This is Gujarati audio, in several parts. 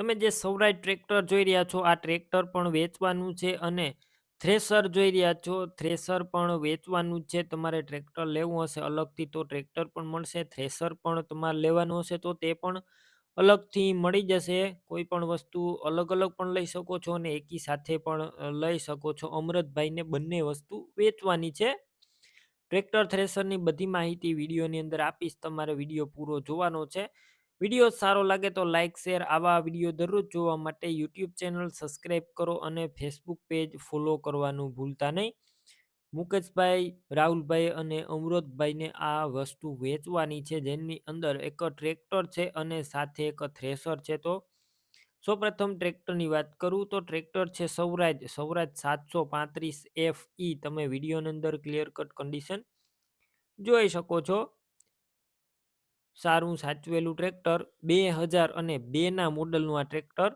તમે જે સૌરાજ ટ્રેક્ટર જોઈ રહ્યા છો, આ ટ્રેક્ટર પણ વેચવાનું છે અને થ્રેસર જોઈ રહ્યા છો. થ્રેસર પણ વેચવાનું છે. તમારે ટ્રેક્ટર લેવું હશે અલગથી તો ટ્રેક્ટર પણ મળશે. થ્રેસર પણ તમારે લેવાનું હશે તો તે પણ અલગથી મળી જશે. કોઈ પણ વસ્તુ અલગ અલગ પણ લઈ શકો છો અને એકી સાથે પણ લઈ શકો છો. અમરતભાઈને બંને વસ્તુ વેચવાની છે. ટ્રેક્ટર થ્રેસરની બધી માહિતી વિડીયોની અંદર આપીશ. તમારે વીડિયો પૂરો જોવાનો છે. વીડિયો સારો લાગે તો લાઇક શેર આવા વીડિયો દરરોજ જોવા માટે યુટ્યુબ ચેનલ સબસ્ક્રાઈબ કરો અને ફેસબુક પેજ ફોલો કરવાનું ભૂલતા નહીં. મુકેશભાઈ, રાહુલભાઈ અને અમૃતભાઈને આ વસ્તુ વેચવાની છે જેની અંદર એક ટ્રેક્ટર છે અને સાથે એક થ્રેસર છે તો સૌપ્રથમ ટ્રેક્ટરની વાત કરું તો ટ્રેક્ટર છે સૌરાજ સૌરાજ સાતસો પાંત્રીસ એફ ઈ. તમે વિડીયોની અંદર ક્લિયર કટ કન્ડિશન જોઈ શકો છો. સારું સાચવેલું ટ્રેક્ટર, બે હજાર અને બેના મોડલનું આ ટ્રેક્ટર.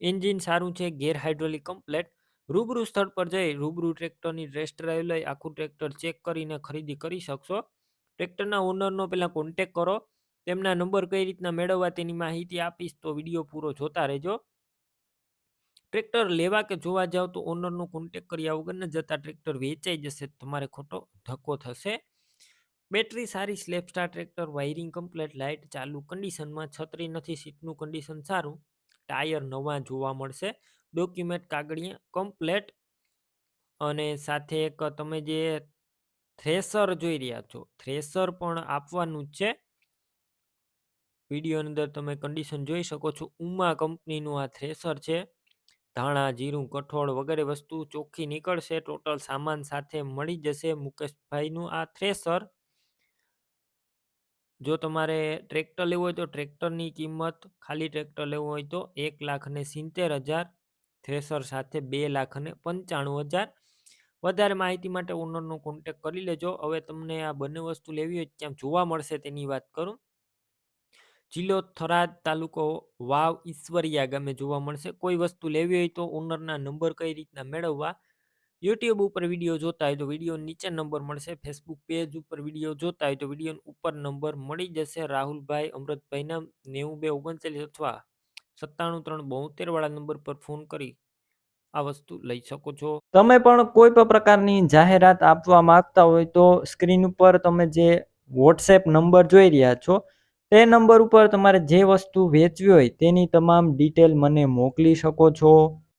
એન્જિન સારું છે, ગેર હાઇડ્રોલિક કમ્પ્લેટ. રૂબરૂ સ્થળ પર જઈ રૂબરૂ ટ્રેક્ટરની ડ્રેસ ડ્રાઈવ લઈ આખું ટ્રેક્ટર ચેક કરીને ખરીદી કરી શકશો. ટ્રેક્ટરના ઓનરનો પહેલાં કોન્ટેક કરો. તેમના નંબર કઈ રીતના મેળવવા તેની માહિતી આપીશ તો વીડિયો પૂરો જોતા રહેજો. ટ્રેક્ટર લેવા કે જોવા જાવ તો ઓનરનો કોન્ટેક કર્યા વગર ન જતા ટ્રેક્ટર વેચાઈ જશે, તમારે ખોટો ધક્કો થશે. બેટરી સારી self start tractor, wiring complete, light ચાલુ, કન્ડિશનમાં છત્રી નથી, સીટનું કન્ડિશન સારું, ટાયર નવા જોવા મળશે, ડોક્યુમેન્ટ કાગળિયા કમ્પ્લેટ અને સાથે એક તમે જે થ્રેસર જોઈ રહ્યા છો, થ્રેસર પણ આપવાનું જ છે. વીડિયો અંદર તમે કન્ડિશન જોઈ શકો છો, ઉમા કંપનીનું આ થ્રેસર છે, ધાણા, જીરું, કઠોળ વગેરે વસ્તુ ચોખ્ખી નીકળશે, ટોટલ સામાન સાથે મળી જશે મુકેશભાઈનું આ થ્રેસર. જો તમારે ટ્રેક્ટર લેવું હોય તો ટ્રેક્ટરની કિંમત, ખાલી ટ્રેક્ટર લેવું હોય તો એક લાખ અને સિત્તેર હજાર, થ્રેસર સાથે બે લાખ અને પંચાણું હજાર. વધારે માહિતી માટે ઓનરનો કોન્ટેક કરી લેજો. હવે તમને આ બંને વસ્તુ લેવી હોય ક્યાં જોવા મળશે તેની વાત કરું. જિલ્લો થરાદ તાલુકો વાવ ઈશ્વરિયા ગામે જોવા મળશે. કોઈ વસ્તુ લેવી હોય તો ઓનરના નંબર કઈ રીતના મેળવવા યુટ્યુબ ઉપર વીડિયો જોતા હોય તો વીડિયો નીચે નંબર મળશે. ફેસબુક પેજ ઉપર વીડિયો જોતા હોય તો વીડિયો ઉપર નંબર મળી જશે. રાહુલભાઈ અમૃતભાઈના નેવું બે ઓગણચાલીસ અથવા સત્તાણું ત્રણ બોતેર વાળા નંબર પર ફોન કરી આ વસ્તુ લઈ શકો છો. તમે પણ કોઈ પણ પ્રકારની જાહેરાત આપવા માંગતા હોય તો સ્ક્રીન ઉપર તમે જે વોટ્સએપ નંબર જોઈ રહ્યા છો, તે નંબર ઉપર તમારે જે વસ્તુ વેચવી હોય તેની તમામ ડિટેલ મને મોકલી શકો છો.